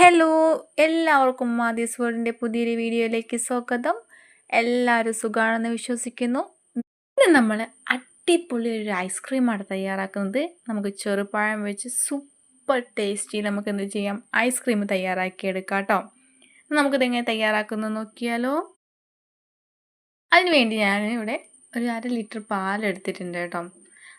Hello എല്ലാവർക്കും മാതീസ് വേൾഡിന്റെ പുതിയൊരു വീഡിയോയിലേക്ക് സ്വാഗതം. എല്ലാവരും സുഖമാണെന്ന് വിശ്വസിക്കുന്നു. ഇന്ന് നമ്മൾ അടിപൊളി ഒരു ഐസ്ക്രീമാണ് തയ്യാറാക്കുന്നത്. നമുക്ക് ചെറുപഴം വെച്ച് സൂപ്പർ ടേസ്റ്റി നമുക്ക് എന്ത് ചെയ്യാം? ഐസ്ക്രീം തയ്യാറാക്കി എടുക്കാം കേട്ടോ നമുക്കിത് എങ്ങനെ തയ്യാറാക്കുന്നത് നോക്കിയാലോ? അതിനുവേണ്ടി ഞാൻ ഇവിടെ ഒരു അര ലിറ്റർ പാലെടുത്തിട്ടുണ്ട് കേട്ടോ.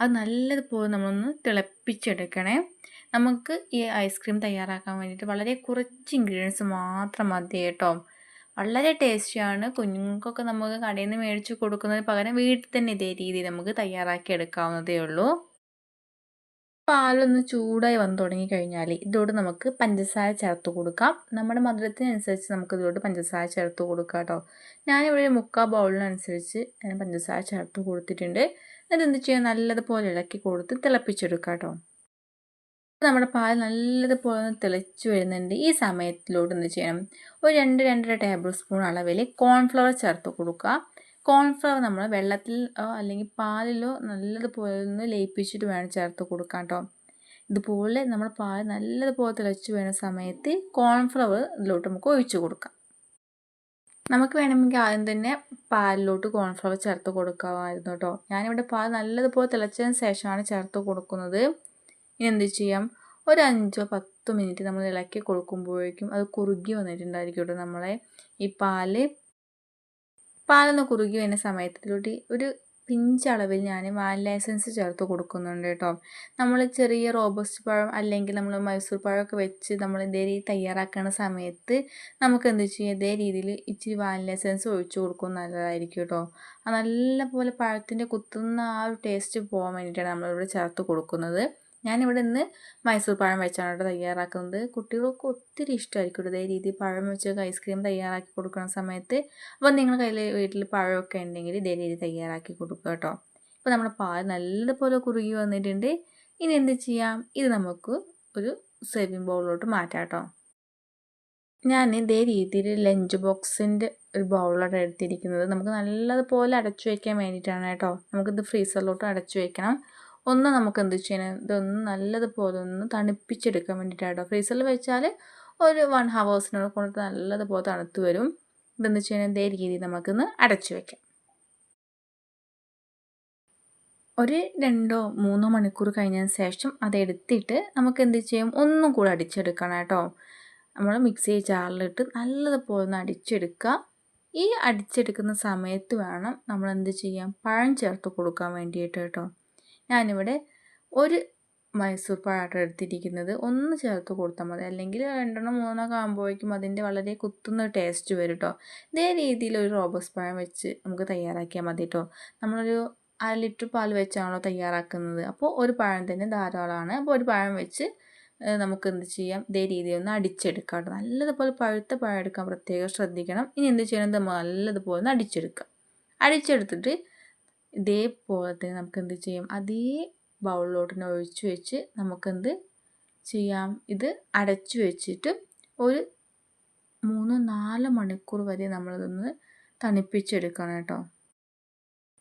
അത് നല്ലതുപോലെ നമ്മളൊന്ന് തിളപ്പിച്ചെടുക്കണേ. നമുക്ക് ഈ ഐസ്ക്രീം തയ്യാറാക്കാൻ വേണ്ടിയിട്ട് വളരെ കുറച്ച് ഇൻഗ്രീഡിയൻസ് മാത്രം മതി കേട്ടോ. വളരെ ടേസ്റ്റിയാണ് കുഞ്ഞുങ്ങൾക്കൊക്കെ നമുക്ക് കടയിൽ നിന്ന് മേടിച്ച് കൊടുക്കുന്നതിന് പകരം വീട്ടിൽ തന്നെ ഇതേ രീതിയിൽ നമുക്ക് തയ്യാറാക്കി എടുക്കാവുന്നതേ ഉള്ളൂ. പാലൊന്ന് ചൂടായി വന്നു തുടങ്ങി കഴിഞ്ഞാൽ ഇതോട് നമുക്ക് പഞ്ചസാര ചേർത്ത് കൊടുക്കാം. നമ്മുടെ മധുരത്തിനനുസരിച്ച് നമുക്ക് ഇതിലോട്ട് പഞ്ചസാര ചേർത്ത് കൊടുക്കാം കേട്ടോ. ഞാനിവിടെ മുക്കാൽ ബൗളിനനുസരിച്ച് പഞ്ചസാര ചേർത്ത് കൊടുത്തിട്ടുണ്ട്. എന്നിട്ട് എന്ത് ചെയ്യാം? നല്ലതുപോലെ ഇളക്കി കൊടുത്ത് തിളപ്പിച്ചെടുക്കാം കേട്ടോ. നമ്മുടെ പാൽ നല്ലതുപോലെ ഒന്ന് തിളച്ചു വരുന്നുണ്ട്. ഈ സമയത്തിലോട്ട് എന്ത് ചെയ്യണം? ഒരു രണ്ട് രണ്ടര ടേബിൾ സ്പൂൺ അളവിൽ കോൺഫ്ലവർ ചേർത്ത് കൊടുക്കുക. കോൺഫ്ലവർ നമ്മൾ വെള്ളത്തിൽ അല്ലെങ്കിൽ പാലിലോ നല്ലതുപോലെ ഒന്ന് ലയിപ്പിച്ചിട്ട് വേണം ചേർത്ത് കൊടുക്കാൻ കേട്ടോ ഇതുപോലെ നമ്മൾ പാൽ നല്ലതുപോലെ തിളച്ചു വരുന്ന സമയത്ത് കോൺഫ്ലവർ ഇതിലോട്ട് നമുക്ക് ഒഴിച്ചു കൊടുക്കാം. നമുക്ക് വേണമെങ്കിൽ ആദ്യം തന്നെ പാലിലോട്ട് കോൺഫ്ലവർ ചേർത്ത് കൊടുക്കാമായിരുന്നു കേട്ടോ ഞാനിവിടെ പാൽ നല്ലതുപോലെ തിളച്ചതിന് ശേഷമാണ് ചേർത്ത് കൊടുക്കുന്നത്. ഇനി എന്ത് ചെയ്യാം? ഒരു അഞ്ചോ പത്തോ മിനിറ്റ് നമ്മൾ ഇളക്കി കൊടുക്കുമ്പോഴേക്കും അത് കുറുകി വന്നിട്ടുണ്ടായിരിക്കും കേട്ടോ നമ്മളെ. ഈ പാൽ. പാലൊന്ന് കുറുകി വരുന്ന സമയത്തിലോട്ട് ഒരു പിഞ്ചളവിൽ ഞാൻ വാനില എസൻസ് ചേർത്ത് കൊടുക്കുന്നുണ്ട് കേട്ടോ. നമ്മൾ ചെറിയ റോബസ്റ്റ് പഴം അല്ലെങ്കിൽ നമ്മൾ മൈസൂർ പഴമൊക്കെ വെച്ച് നമ്മൾ ഇതേ രീതി തയ്യാറാക്കുന്ന സമയത്ത് നമുക്ക് എന്ത് ചെയ്യാം? ഇതേ രീതിയിൽ ഇച്ചിരി വാനില എസൻസ് ഒഴിച്ചു കൊടുക്കും നല്ലതായിരിക്കും കേട്ടോ. നല്ലപോലെ പഴത്തിന്റെ കുത്തുന്ന ആ ഒരു ടേസ്റ്റ് പോകാൻ വേണ്ടിയിട്ടാണ് നമ്മളിവിടെ ചേർത്ത് കൊടുക്കുന്നത്. ഞാനിവിടെ നിന്ന് മൈസൂർ പഴം വെച്ചാണ് കേട്ടോ തയ്യാറാക്കുന്നത്. കുട്ടികൾക്ക് ഒത്തിരി ഇഷ്ടമായിരിക്കും ഇതേ രീതിയിൽ പഴം വെച്ച് ഐസ്ക്രീം തയ്യാറാക്കി കൊടുക്കുന്ന സമയത്ത് അപ്പോൾ നിങ്ങൾ കയ്യിൽ വീട്ടിൽ പഴമൊക്കെ ഉണ്ടെങ്കിൽ ഇതേ രീതി തയ്യാറാക്കി കൊടുക്കുക കേട്ടോ. ഇപ്പോൾ നമ്മുടെ പാൽ നല്ലതുപോലെ കുറുകി വന്നിട്ടുണ്ട്. ഇനി എന്ത് ചെയ്യാം? ഇത് നമുക്ക് ഒരു സേവിങ് ബൗളിലോട്ട് മാറ്റാം കേട്ടോ. ഞാൻ ഇതേ രീതിയിൽ ലഞ്ച് ബോക്സിന്റെ ഒരു ബൗളാണ് എടുത്തിരിക്കുന്നത്. നമുക്ക് നല്ലതുപോലെ അടച്ചു വയ്ക്കാൻ വേണ്ടിയിട്ടാണ് കേട്ടോ. നമുക്കിത് ഫ്രീസറിലോട്ട് അടച്ചു വയ്ക്കണം. ഒന്ന് നമുക്ക് എന്ത് ചെയ്യണം? ഇതൊന്ന് നല്ലതുപോലെ ഒന്ന് തണുപ്പിച്ചെടുക്കാൻ വേണ്ടിയിട്ടാണ് ഫ്രീസറിൽ വെച്ചാൽ ഒരു വൺ ഹവേഴ്സിനോട് കൊണ്ട് നല്ലതുപോലെ തണുത്ത് വരും. ഇതെന്ന് വെച്ച് കഴിഞ്ഞാൽ ഇതേ രീതിയിൽ നമുക്കൊന്ന് അടച്ചു വയ്ക്കാം ഒരു രണ്ടോ മൂന്നോ മണിക്കൂർ കഴിഞ്ഞതിന് ശേഷം അതെടുത്തിട്ട് നമുക്ക് എന്ത് ചെയ്യും? ഒന്നും കൂടെ അടിച്ചെടുക്കണം കേട്ടോ. നമ്മൾ മിക്സി ജാറിലിട്ട് നല്ലതുപോലെ ഒന്ന് അടിച്ചെടുക്കുക. ഈ അടിച്ചെടുക്കുന്ന സമയത്ത് വേണം നമ്മൾ എന്ത് ചെയ്യാം? പഴം ചേർത്ത് കൊടുക്കാൻ വേണ്ടിയിട്ട് കേട്ടോ. ഞാനിവിടെ ഒരു മൈസൂർ പഴമാണ് എടുത്തിരിക്കുന്നത് ഒന്ന് ചേർത്ത് കൊടുത്താൽ മതി. അല്ലെങ്കിൽ രണ്ടെണ്ണം മൂന്നോ ആകുമ്പോഴേക്കും അതിന്റെ വളരെ കുത്തുന്ന ടേസ്റ്റ് വരും കേട്ടോ ഇതേ രീതിയിൽ ഒരു റോബസ് പഴം വെച്ച് നമുക്ക് തയ്യാറാക്കിയാൽ മതി കേട്ടോ നമ്മളൊരു അര ലിറ്റർ പാൽ വെച്ചാണല്ലോ തയ്യാറാക്കുന്നത്. അപ്പോൾ ഒരു പഴം തന്നെ ധാരാളമാണ്. അപ്പോൾ ഒരു പഴം വെച്ച് നമുക്ക് എന്ത് ചെയ്യാം? ഇതേ രീതിയിൽ ഒന്ന് അടിച്ചെടുക്കാം കേട്ടോ നല്ലതുപോലെ പഴുത്ത പഴം എടുക്കാൻ പ്രത്യേകം ശ്രദ്ധിക്കണം. ഇനി എന്ത് ചെയ്യണം? നമ്മൾ നല്ലതുപോലെ ഒന്ന് അടിച്ചെടുക്കാം. അടിച്ചെടുത്തിട്ട് ഇതേപോലെ തന്നെ നമുക്ക് എന്ത് ചെയ്യാം? അതേ ബൗളിലോട്ട് തന്നെ ഒഴിച്ച് വെച്ച് നമുക്കെന്ത് ചെയ്യാം? ഇത് അടച്ചു വെച്ചിട്ട് ഒരു മൂന്ന് നാല് മണിക്കൂർ വരെ നമ്മളിതൊന്ന് തണുപ്പിച്ചെടുക്കണം കേട്ടോ.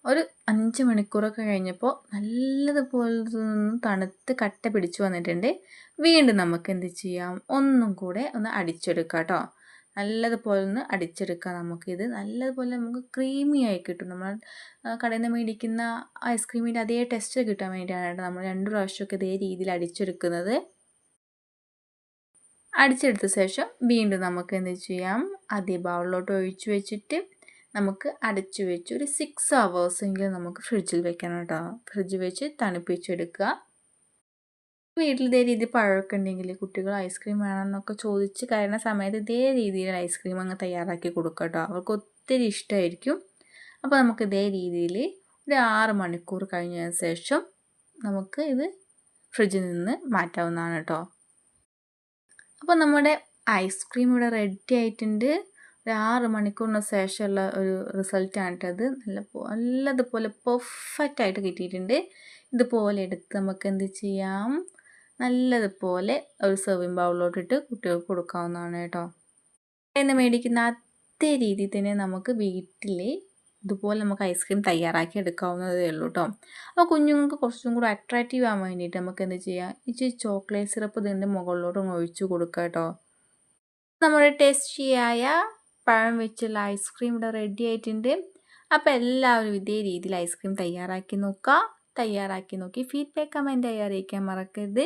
ഒരു അഞ്ച് മണിക്കൂറൊക്കെ കഴിഞ്ഞപ്പോൾ നല്ലതുപോലെ നിന്ന് തണുത്ത് കട്ട പിടിച്ചു വന്നിട്ടുണ്ട്. വീണ്ടും നമുക്ക് എന്ത് ചെയ്യാം? ഒന്നും കൂടെ ഒന്ന് അടിച്ചെടുക്കാം കേട്ടോ. നല്ലതുപോലെ ഒന്ന് അടിച്ചെടുക്കാം നമുക്കിത് നല്ലതുപോലെ നമുക്ക് ക്രീമി ആയി കിട്ടും. നമ്മൾ കടയിൽ നിന്ന് മേടിക്കുന്ന ഐസ്ക്രീമിന്റെ അതേ ടെസ്റ്റ് കിട്ടാൻ വേണ്ടിയിട്ടാണ് നമ്മൾ രണ്ട് പ്രാവശ്യമൊക്കെ ഇതേ രീതിയിൽ അടിച്ചെടുക്കുന്നത്. അടിച്ചെടുത്ത ശേഷം വീണ്ടും നമുക്ക് എന്ത് ചെയ്യാം? അതേ ബൗളിലോട്ട് ഒഴിച്ചു വെച്ചിട്ട് നമുക്ക് അടച്ചു വെച്ച് ഒരു സിക്സ് അവേഴ്സെങ്കിലും നമുക്ക് ഫ്രിഡ്ജിൽ വെക്കണം കേട്ടോ. ഫ്രിഡ്ജിൽ വെച്ച് തണുപ്പിച്ചെടുക്കുക. വീട്ടിൽ ഇതേ രീതിയിൽ പഴമൊക്കെ ഉണ്ടെങ്കിൽ കുട്ടികൾ ഐസ്ക്രീം വേണമെന്നൊക്കെ ചോദിച്ച് കയറുന്ന സമയത്ത് ഇതേ രീതിയിൽ ഐസ്ക്രീം അങ്ങ് തയ്യാറാക്കി കൊടുക്കുക കേട്ടോ. അവർക്ക് ഒത്തിരി ഇഷ്ടമായിരിക്കും. അപ്പോൾ നമുക്ക് ഇതേ രീതിയിൽ ഒരു ആറ് മണിക്കൂർ കഴിഞ്ഞതിന് ശേഷം നമുക്ക് ഇത് ഫ്രിഡ്ജിൽ നിന്ന് മാറ്റാവുന്നതാണ് കേട്ടോ. അപ്പോൾ നമ്മുടെ ഐസ്ക്രീം ഇവിടെ റെഡി ആയിട്ടുണ്ട്. ഒരു ആറ് മണിക്കൂറിന് ശേഷമുള്ള ഒരു റിസൾട്ടാണ് കേട്ടത് നല്ല നല്ലതുപോലെ പെർഫെക്റ്റ് ആയിട്ട് കിട്ടിയിട്ടുണ്ട്. ഇതുപോലെ എടുത്ത് നമുക്ക് എന്ത് ചെയ്യാം? നല്ലതുപോലെ ഒരു സെർവിങ് ബൗളിലോട്ടിട്ട് കുട്ടികൾക്ക് കൊടുക്കാവുന്നതാണ് കേട്ടോ. എന്ന് മേടിക്കുന്ന അതേ രീതിയിൽ തന്നെ നമുക്ക് വീട്ടിൽ ഇതുപോലെ നമുക്ക് ഐസ്ക്രീം തയ്യാറാക്കി എടുക്കാവുന്നതേ ഉള്ളൂ കേട്ടോ. അപ്പോൾ കുഞ്ഞുങ്ങൾക്ക് കുറച്ചും കൂടി അട്രാക്റ്റീവ് ആവാൻ വേണ്ടിയിട്ട് നമുക്ക് എന്ത് ചെയ്യാം? ഇച്ചിരി ചോക്ലേറ്റ് സിറപ്പ് ഇതിന്റെ മുകളിലോട്ട് ഒഴിച്ച് കൊടുക്കുക കേട്ടോ. നമ്മുടെ ടേസ്റ്റിയായ പഴം വെച്ചുള്ള ഐസ്ക്രീം ഇവിടെ റെഡി ആയിട്ടുണ്ട്. അപ്പോൾ എല്ലാവരും ഇതേ രീതിയിൽ ഐസ്ക്രീം തയ്യാറാക്കി നോക്കുക. തയ്യാറാക്കി നോക്കി ഫീഡ്ബാക്ക് കമന്റ് അറിയിക്കാൻ മറക്കരുത്.